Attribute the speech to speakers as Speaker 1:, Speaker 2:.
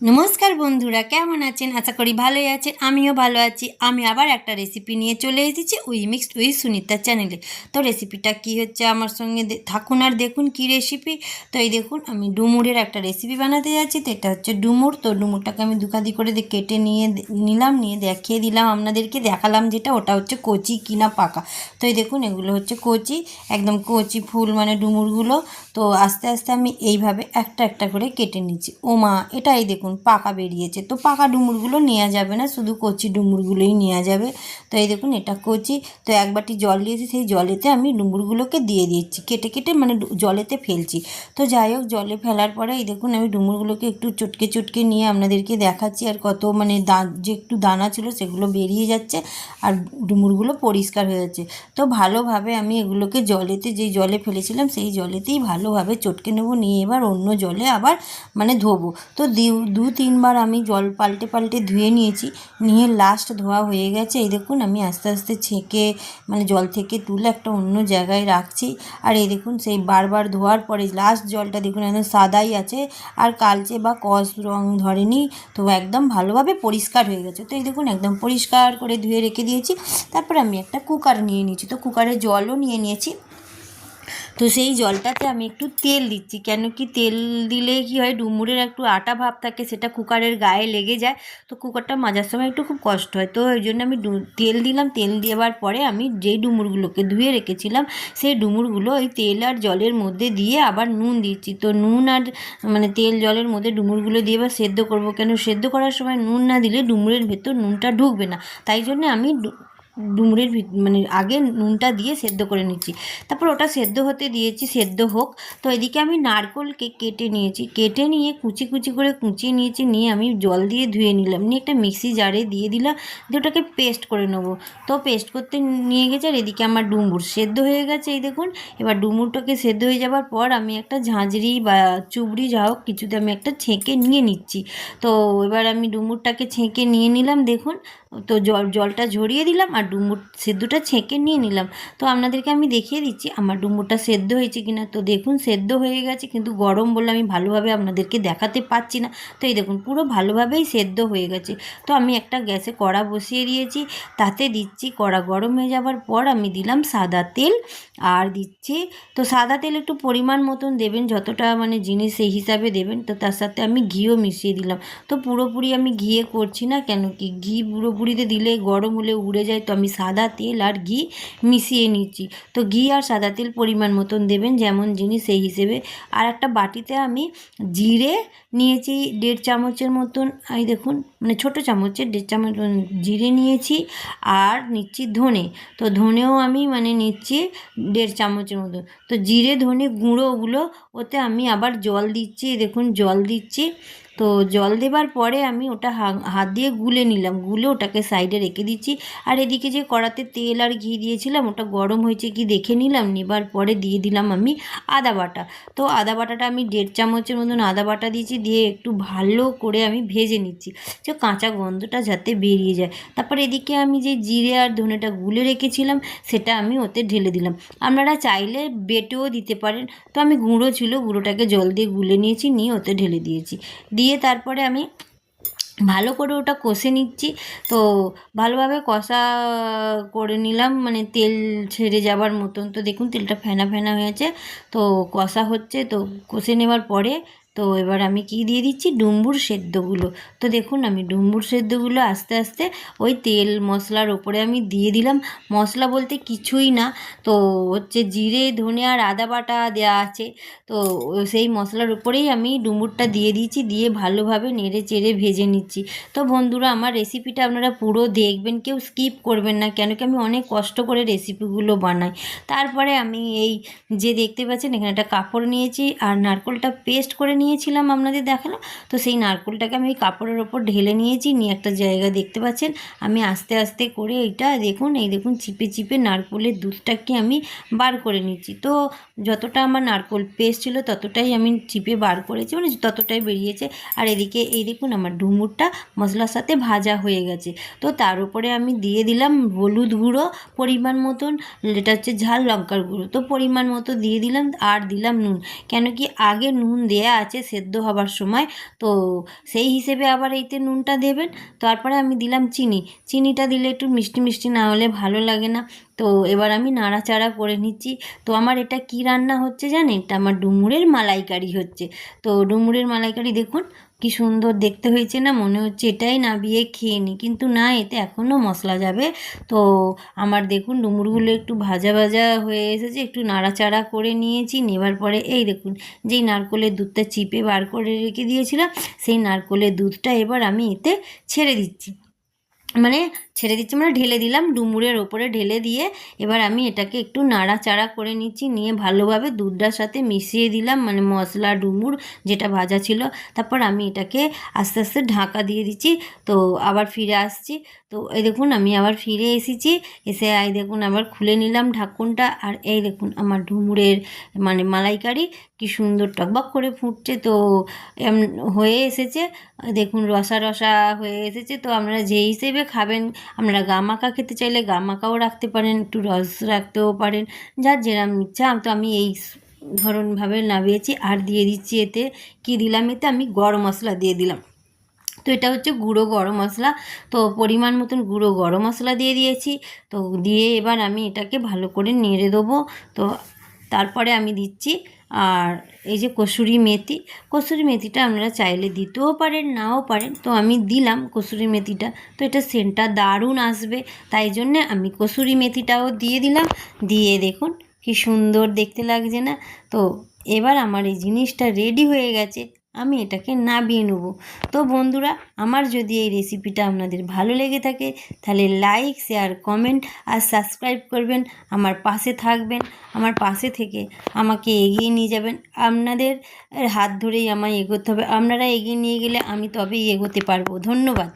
Speaker 1: নমস্কার বন্ধুরা, কেমন আছেন? আশা করি ভালোই আছেন, আমিও ভালো আছি। আমি আবার একটা রেসিপি নিয়ে চলে এসেছি উই মিক্সড উই সুনিতা চ্যানেলে তো রেসিপিটা কি হচ্ছে আমার সঙ্গে থাকুন আর দেখুন কি রেসিপি তো এই দেখুন, আমি ডুমুরের একটা রেসিপি বানাতে যাচ্ছি, তো এটা হচ্ছে ডুমুর। তো ডুমুরটাকে আমি দুকাদি করে কেটে নিয়ে নিলাম, নিয়ে দেখিয়ে দিলাম আপনাদেরকে, দেখালাম যেটা, ওটা হচ্ছে কচি কিনা পাকা। তো এই দেখুন, এগুলো হচ্ছে কচি, একদম কচি ফুল মানে ডুমুরগুলো। তো আস্তে আস্তে আমি এইভাবে একটা একটা করে কেটে নিচ্ছি। ও মা এটাই দেখুন। পাকা বেরিয়েছে। তো পাকা ডুমুরগুলো নেওয়া যাবে না, শুধু কচি ডুমুরগুলোই নেওয়া যাবে। তো এই দেখুন, এটা কচি। তো এক বাটি জল দিয়েছি, সেই জলেতে আমি ডুমুরগুলোকে দিয়ে দিচ্ছি। কেটে কেটে মানে জলেতে ফেলছি। তো যাই হোক, জলে ফেলার পরে এই দেখুন, আমি ডুমুরগুলোকে একটু চটকে চটকে নিয়ে আপনাদেরকে দেখাচ্ছি, আর কত মানে দা, যে একটু দানা ছিল সেগুলো বেরিয়ে যাচ্ছে, আর ডুমুরগুলো পরিষ্কার হয়ে যাচ্ছে। তো ভালোভাবে আমি এগুলোকে জলেতে, যেই জলে ফেলেছিলাম, সেই জলেতেই ভালোভাবে চটকে নেব, নিয়ে এবার অন্য জলে আবার মানে ধোবো। তো দু তিনবার আমি জল পাল্টে পাল্টে ধুয়ে নিয়েছি, নিয়ে লাস্ট ধোয়া হয়ে গেছে। এই দেখুন, আমি আস্তে আস্তে ছেঁকে মানে জল থেকে তুলে একটা অন্য জায়গায় রাখছি। আর এই দেখুন, সেই বারবার ধোয়ার পরে লাস্ট জলটা দেখুন, একদম সাদাই আছে। আর কালচে বা কস রং ধরেনি, তো একদম ভালোভাবে পরিষ্কার হয়ে গেছে। তো এই দেখুন, একদম পরিষ্কার করে ধুয়ে রেখে দিয়েছি। তারপর আমি একটা কুকার নিয়ে নিয়েছি। তো কুকারে জলও নিয়ে নিয়েছি। তো সেই জলটাতে আমি একটু তেল দিচ্ছি। কেন কি তেল দিলে কি হয়, ডুমুরের একটু আটা ভাব থাকে, সেটা কুকারের গায়ে লেগে যায়। তো কুকারটা মাজার সময় একটু খুব কষ্ট হয়। তো ওই জন্য আমি তেল দিলাম। তেল দেওয়ার পরে আমি যেই ডুমুরগুলোকে ধুয়ে রেখেছিলাম, সেই ডুমুরগুলো ওই তেল আর জলের মধ্যে দিয়ে আবার নুন দিচ্ছি। তো নুন আর মানে তেল, জলের মধ্যে ডুমুরগুলো দিয়ে এবার সেদ্ধ করব। কেন সেদ্ধ করার সময় নুন না দিলে ডুমুরের ভেতর নুনটা ঢুকবে না। তাই জন্য আমি ডুমুরের মানে আগে নুনটা দিয়ে সেদ্ধ করে নিচ্ছি। তারপর ওটা সেদ্ধ হতে দিয়েছি, সেদ্ধ হোক। তো এদিকে আমি নারকোলকে কেটে নিয়েছি। কেটে নিয়ে কুচি কুচি করে কুচিয়ে নিয়েছি, নিয়ে আমি জল দিয়ে ধুয়ে নিলাম। নিয়ে একটা মিক্সি জারে দিয়ে দিলাম, দিয়ে ওটাকে পেস্ট করে নেব। তো পেস্ট করতে নিয়ে গেছে, আর এদিকে আমার ডুমুর সেদ্ধ হয়ে গেছে, এই দেখুন। এবার ডুমুরটাকে সেদ্ধ হয়ে যাবার পর আমি একটা ঝাঁঝরি বা চুবড়ি যা হোক, কিছুতে আমি একটা ছেঁকে নিয়ে নিচ্ছি। তো এবার আমি ডুমুরটাকে ছেঁকে নিয়ে নিলাম, দেখুন। তো জল জলটা ঝরিয়ে দিলাম, আর ডুমুর সেদ্ধটা ছেঁকে নিয়ে নিলাম। তো আপনাদেরকে আমি দেখিয়ে দিচ্ছি আমার ডুমুরটা সেদ্ধ হয়েছে কিনা। তো দেখুন, সেদ্ধ হয়ে গেছে, কিন্তু গরম বলে আমি ভালোভাবে আপনাদেরকে দেখাতে পাচ্ছি না। তো এই দেখুন, পুরো ভালোভাবেই সেদ্ধ হয়ে গেছে। তো আমি একটা গ্যাসে কড়া বসিয়ে দিয়েছি, তাতে দিচ্ছি কড়া গরম হয়ে যাবার পর আমি দিলাম সাদা তেল আর দিচ্ছি, তো সাদা তেল একটু পরিমাণ মতন দেবেন, যতটা মানে জিনিস সেই হিসাবে দেবেন। তো তার সাথে আমি ঘিও মিশিয়ে দিলাম। তো পুরোপুরি আমি ঘিয়ে করছি না কেন কি? ঘি পুরোপুরিতে দিলে গরম হলে উড়ে যায় তো আমি সাদা তেল আর ঘি মিশিয়ে নিচ্ছি। তো ঘি আর সাদা তেল পরিমাণ মতন দেবেন, যেমন জিনিস সেই হিসেবে। আর একটা বাটিতে আমি জিরে নিয়েছি দেড় চামচের মতন। এই দেখুন মানে ছোটো চামচের দেড় চামচ জিরে নিয়েছি আর নিচ্ছি ধনে। তো ধনেও আমি মানে নিচ্ছি দেড় চামচের মতো তো জিরে, ধনে গুঁড়ো ওগুলো, ওতে আমি আবার জল দিচ্ছি, দেখুন জল দিচ্ছি। তো জল দেবার পরে আমি ওটা হাত দিয়ে গুলে নিলাম। গুলে ওটাকে সাইডে রেখে দিচ্ছি। আর এদিকে যে কড়াতে তেল আর ঘি দিয়েছিলাম, ওটা গরম হয়েছে কি দেখে নিলাম। নেবার পরে দিয়ে দিলাম আমি আদা বাটা। তো আদা বাটাটা আমি দেড় চামচের মতন আদা বাটা দিয়েছি, দিয়ে একটু ভালো করে আমি ভেজে নিচ্ছি, যে কাঁচা গন্ধটা যাতে বেরিয়ে যায়। তারপর এদিকে আমি যে জিরে আর ধনেটা গুলে রেখেছিলাম, সেটা আমি ওতে ঢেলে দিলাম। আপনারা চাইলে বেটেও দিতে পারেন। তো আমি গুঁড়ো ছিল, গুঁড়োটাকে জল দিয়ে গুলে নিয়েছি, নিয়ে ওতে ঢেলে দিয়েছি। দিয়ে তারপরে আমি ভালো করে ওটা কষে নিচ্ছি। তো ভালোভাবে কষা করে নিলাম মানে তেল ছেড়ে যাবার মতন। তো দেখুন, তেলটা ফেনা ফেনা হয়েছে। তো কষা হচ্ছে, তো কষে নেবার পরে তো এবার আমি কি দিয়ে দিচ্ছি? ডুম্বুর সেদ্ধগুলো। তো দেখুন, আমি ডুম্বুর সেদ্ধগুলো আস্তে আস্তে ওই তেল মশলার ওপরে আমি দিয়ে দিলাম। মশলা বলতে কিছুই না। তো হচ্ছে জিরে, ধনে আর আদা বাটা দেওয়া আছে। তো সেই মশলার উপরেই আমি ডুমুরটা দিয়ে দিয়েছি। দিয়ে ভালোভাবে নেড়ে চেড়ে ভেজে নিচ্ছি। তো বন্ধুরা, আমার রেসিপিটা আপনারা পুরো দেখবেন। কেউ স্কিপ করবেন না, কেন কি আমি অনেক কষ্ট করে রেসিপিগুলো বানাই। তারপরে আমি এই যে দেখতে পাচ্ছেন, এখানে একটা কাপড় নিয়েছি আর নারকোলটা পেস্ট করে নিয়েছিলাম আপনাদের দেখালাম। তো সেই নারকোলটাকে আমি কাপড়ের ওপর ঢেলে নিয়েছি, নিয়ে একটা জায়গা দেখতে পাচ্ছেন। আমি আস্তে আস্তে করে এইটা দেখুন, এই দেখুন চিপে চিপে নারকোলের দুধটাকে আমি বার করে নিচ্ছি। তো যতটা আমার নারকোল পেস্ট ছিল ততটাই আমি চিপে বার করেছি মানে ততটাই বেরিয়েছে। আর এদিকে এই দেখুন আমার ডুমুরটা মশলার সাথে ভাজা হয়ে গেছে। তো তার উপরে আমি দিয়ে দিলাম হলুদ গুঁড়ো, পরিমাণ মতন এটা হচ্ছে ঝাল লঙ্কার গুঁড়ো। তো পরিমাণ মতো দিয়ে দিলাম আর দিলাম নুন, কেন কি আগে নুন দেয়া আছে আছে সেদ্ধ হবার সময়। তো সেই হিসেবে আবার এইতে নুনটা দেবেন। তারপরে আমি দিলাম চিনি। চিনিটা দিলে একটু মিষ্টি মিষ্টি না হলে ভালো লাগে না। তো এবার আমি নাড়াচাড়া করে নিচ্ছি। তো আমার এটা কি রান্না হচ্ছে জানেন? এটা আমার ডুমুরের মালাইকারি হচ্ছে। তো ডুমুরের মালাইকারি দেখুন কি সুন্দর দেখতে হয়েছে না, মনে হচ্ছে এটাই নাবিয়ে খেয়ে নিই কিন্তু না, এতে এখনও মশলা যাবে। তো আমার দেখুন, ডুমুরগুলো একটু ভাজা ভাজা হয়ে এসেছে, একটু নাড়াচাড়া করে নিয়েছি, নেবার পরে এই দেখুন, যেই নারকলের দুধটা চিপে বার করে রেখে দিয়েছিলাম, সেই নারকলের দুধটা এবার আমি এতে ছেড়ে দিচ্ছি। মানে ছেড়ে দিচ্ছি মানে ঢেলে দিলাম, ডুমুরের ওপরে ঢেলে দিয়ে এবার আমি এটাকে একটু নাড়াচাড়া করে নিচ্ছি, নিয়ে ভালোভাবে দুধটার সাথে মিশিয়ে দিলাম মানে মশলা, ডুমুর যেটা ভাজা ছিল, তারপর আমি এটাকে আস্তে আস্তে ঢাকা দিয়ে দিচ্ছি, তো আবার ফিরে আসছি, তো এই দেখুন আমি আবার ফিরে এসেছি, এসে এই দেখুন আবার খুলে নিলাম ঢাকুনটা, আর এই দেখুন আমার ডুমুরের মানে মালাইকারি কি সুন্দর টকবক করে ফুটছে, তো হয়ে এসেছে, দেখুন রসা রসা হয়ে এসেছে, তো আপনারা যেই হিসেবে খাবেন আপনারা গামাকা খেতে চাইলে গামাকাও রাখতে পারেন, একটু রস রাখতেও পারেন। যার যেরম ইচ্ছা, তো আমি এই ধরনভাবে নামিয়েছি। আর দিয়ে দিচ্ছি এতে কি দিলাম? এতে আমি গরম মশলা দিয়ে দিলাম। তো এটা হচ্ছে গুঁড়ো গরম মশলা। তো পরিমাণ মতন গুঁড়ো গরম মশলা দিয়ে দিয়েছি। তো দিয়ে এবার আমি এটাকে ভালো করে নেড়ে দেবো। তো তারপরে আমি দিচ্ছি, আর এই যে কসুরি মেথি, কসুরি মেথিটা আপনারা চাইলে দিতেও পারেন, নাও পারেন। তো আমি দিলাম কসুরি মেথিটা, তো এটা সেন্টটা দারুণ আসবে। তাই জন্যে আমি কসুরি মেথিটাও দিয়ে দিলাম। দিয়ে দেখুন কি সুন্দর দেখতে লাগছে না? তো এবার আমার এই জিনিসটা রেডি হয়ে গেছে। আমি এটাকে নাবিয়ে নেব। তো বন্ধুরা, আমার যদি এই রেসিপিটা আপনাদের ভালো লেগে থাকে, তাহলে লাইক শেয়ার কমেন্ট আর সাবস্ক্রাইব করবেন। আমার পাশে থাকবেন, আমার পাশে থেকে আমাকে এগিয়ে নিয়ে যাবেন। আপনাদের হাত ধরেই আমায় এগোতে হবে। আপনারা এগিয়ে নিয়ে গেলে আমি তবেই এগোতে পারব। ধন্যবাদ।